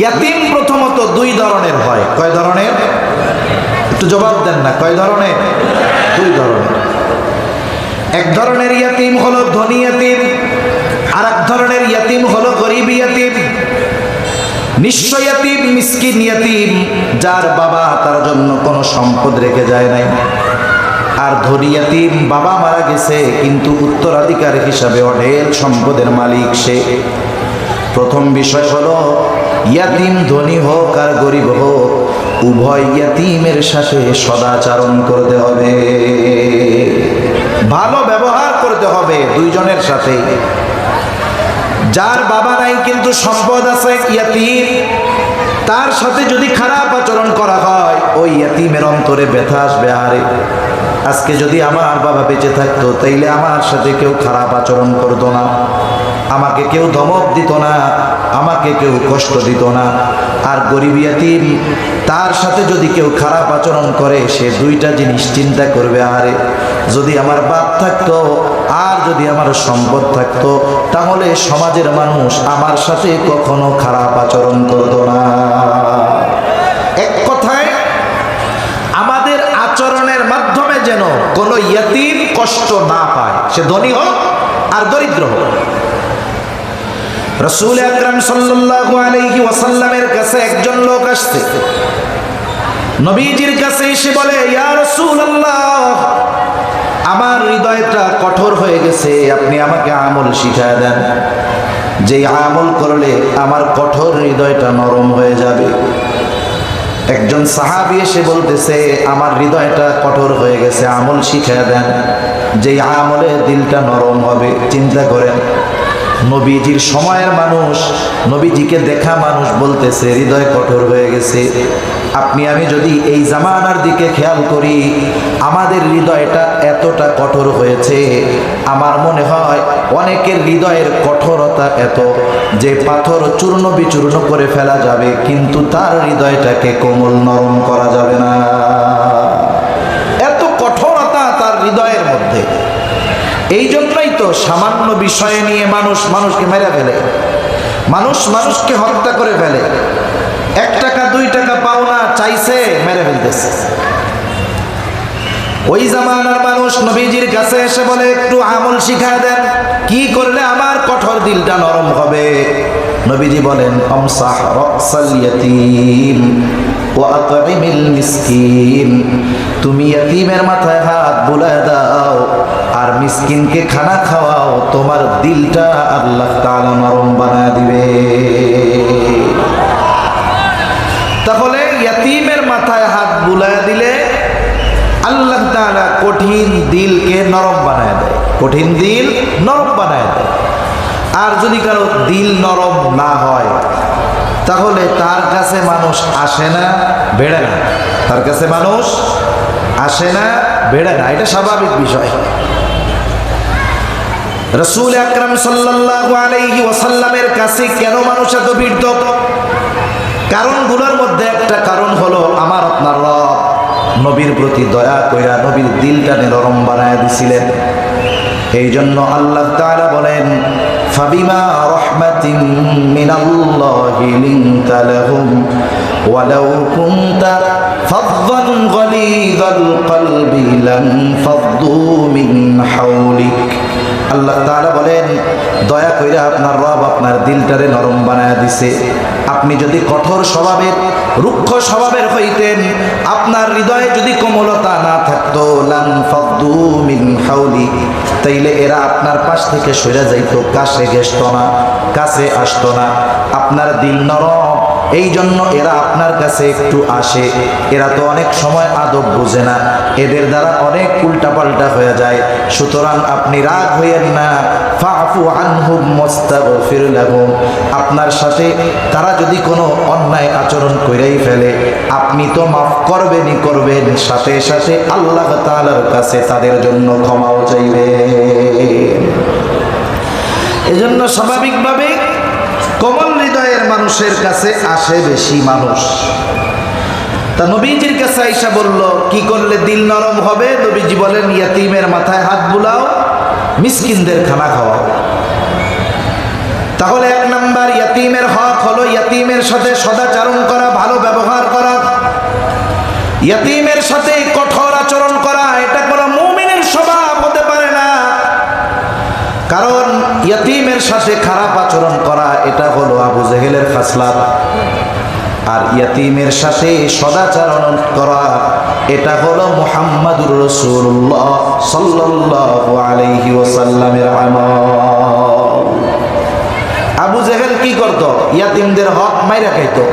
ইয়াতিম প্রথমত দুই ধরনের হয়। কয় ধরনের? একটু জবাব দেন না, কয় ধরনের? দুই ধরনের। এক ধরনের ইয়াতিম হলো ধনী ইয়াতিম আর এক ধরনের ইয়াতিম হলো গরিব ইয়াতিম। নিঃস্ব ইয়াতিম, মিসকিন ইয়াতিম, যার বাবা তার জন্য কোনো সম্পদ রেখে যায় নাই। আর ধনী ইয়াতিম বাবা মারা গেছে, কিন্তু উত্তরাধিকার হিসাবে অঢেল সম্পদের মালিক সে। প্রথম বিষয় হলো ইয়াতিম ধনী হোক আর গরিব হোক, উভয় ইয়াতিমের সাথে সদাচরণ করতে হবে। ভালো ব্যবহার করতে হবে দুইজনের সাথে। যার বাবা নাই কিন্তু সম্পদ আছে ইয়াতিম, তার সাথে যদি খারাপ আচরণ করা হয়, ওই ইয়াতিমের অন্তরে ব্যথা আসবে, আরে আজকে যদি আমার বাবা বেঁচে থাকতো, তাইলে আমার সাথে কেউ খারাপ আচরণ করতো না। আমাকে কেউ ধমক দিত না, আমাকে কেউ কষ্ট দিত না। আর গরিব ইয়াতিম, তার সাথে যদি কেউ খারাপ আচরণ করে, সে দুইটা জিনিস চিন্তা করবে, আরে যদি আমার বাপ থাকতো, আর যদি আমার সম্পদ থাকতো, তাহলে সমাজের মানুষ আমার সাথে কখনো খারাপ আচরণ করতো না। এক কথায়, আমাদের আচরণের মাধ্যমে যেন কোনো ইয়তিম কষ্ট না পায়। সে ধনী হোক আর দরিদ্র হোক। রসুল আকরাম সাল্লাল্লাহু আলাইহি ওয়াসাল্লামের কাছে একজন লোক আসছে। নবীজির কাছে এসে বলে, ইয়া রাসূলুল্লাহ, আমার হৃদয়টা কঠোর হয়ে গেছে, আপনি আমাকে আমল শিখায় দেন। যে আমল করলে আমার কঠোর হৃদয়টা নরম হয়ে যাবে। একজন সাহাবি এসে বলতেছে, আমার হৃদয়টা কঠোর হয়ে গেছে, আমল শিখায় দেন। যে আমলে দিলটা নরম হবে, চিন্তা করেন। নবীজির সময়ের মানুষ, নবীজিকে দেখা মানুষ বলতেছে, হৃদয় কঠোর হয়ে গেছে। আপনি, আমি যদি এই জামানার দিকে খেয়াল করি, আমাদের হৃদয়টা এতটা কঠোর হয়েছে, আমার মনে হয় অনেকের হৃদয়ের কঠোরতা এত যে পাথর চূর্ণ বিচূর্ণ করে ফেলা যাবে, কিন্তু তার হৃদয়টাকে কোমল নরম করা যাবে না। এত কঠোরতা তার হৃদয়ের মধ্যে। এই জন্যই তো সামান্য বিষয়ে নিয়ে মানুষ মানুষকে মেরে ফেলে। মানুষ মানুষকে হত্যা করে ফেলে। এক টাকা, দুই টাকা পাওনা চাইছে, মেরে ফেলতেছে। ওই জামানার মানুষ নবীজির কাছে এসে বলে, একটু আমল শিখায় দেন। কি করলে আমার কঠোর দিলটা নরম হবে? নবীজি বলেন রক্সাল ইয়াতীম ও আতইমিল মিসকিন। তুমি ইয়াতীমের মাথায় হাত বুলায় দাও, আর মিসকিনকে খানা খাওয়াও, তোমার দিলটা আল্লাহ তাআলা নরম বানায় দিবে। তাহলে ইয়াতীমের মাথায় হাত বুলায় দিলে আল্লাহ তাআলা কঠিন দিলকে নরম বানায় দেয়। কঠিন দিল নরম বানায় দেয়। আর যদি কারও দিল নরম না হয় তাহলে তার কাছে মানুষ আসে না, বেড়ে না। তার কাছে মানুষ আসে না, বেড়ে না। এটা স্বাভাবিক বিষয়। রসুল আকরাম সাল্লাল্লাহু আলাইহি ওয়াসাল্লামের কাছে কেন মানুষ এত ভিড় কারণগুলোর মধ্যে একটা কারণ হলো, আমার আপনার রব নবীর প্রতি দয়া কইরা নবীর দিলটা নরম বানায় দিছিলেন। এই জন্য আল্লাহ তাআলা বলেন ফাবিমা রাহমাতিন মিনাল্লাহি লিনতা লাহুম ওয়ালাউ কুনতা ফাযযান গলিযাল কলবি লান ফাদ্দু من حولك আল্লাহ তাআলা বলেন, দয়া কইরা আপনার রব আপনার দিলটারে নরম বানায় দিছে। আপনি যদি কঠোর স্বভাবের, রুক্ষ স্বভাবের হইতেন, আপনার হৃদয়ে যদি কোমলতা না থাকতো তাইলে এরা আপনার পাশ থেকে সরে যাইতো, কাছে গেসত না, কাছে আসতো না। আপনার দিল নরম এই জন্য এরা আপনার কাছে একটু আসে। এরা তো অনেক সময় আদব বুঝে না। এদের দ্বারা অনেক উল্টাপাল্টা হয়ে যায়। সুতরাং আপনি রাগ হইয়েন না। ফাফু আনহুম মুস্তাগফির লাহুম। আপনার সাথে তারা যদি কোনো অন্যায় আচরণ করেই ফেলে, আপনি তো মাফ করবেনই করবেন। সাথে সাথে আল্লাহ তাআলার কাছে তাদের জন্য ক্ষমাও চাইবে এজন্য স্বাভাবিকভাবে মানুষের কাছে আসে বেশি মানুষ। তা নবীজির কাছে আইসা বলল, কি করলে দিল নরম হবে? নবীজি বলেন, ইয়াতিমের মাথায় হাত বুলাও, মিসকিনদের খানা খাওয়াও। তাহলে এক নাম্বার, ইয়াতিমের হক হলো ইয়াতিমের সাথে সদাচারণ করা, ভালো ব্যবহার করা। ইয়াতিমের সাথে ইয়াতিমের সাথে খারাপ আচরণ করা, এটা হলো আবু জেহেলের খাসলাত। আর ইয়াতিমের সাথে সদাচরণ করা, এটা হলো মোহাম্মদুর রসুল্লাহ সাল্লাল্লাহু আলাইহি ওয়াসাল্লামের আম আবু জেহেল কি করত? ইয়াতিমদের হক মাইরা খাইতো।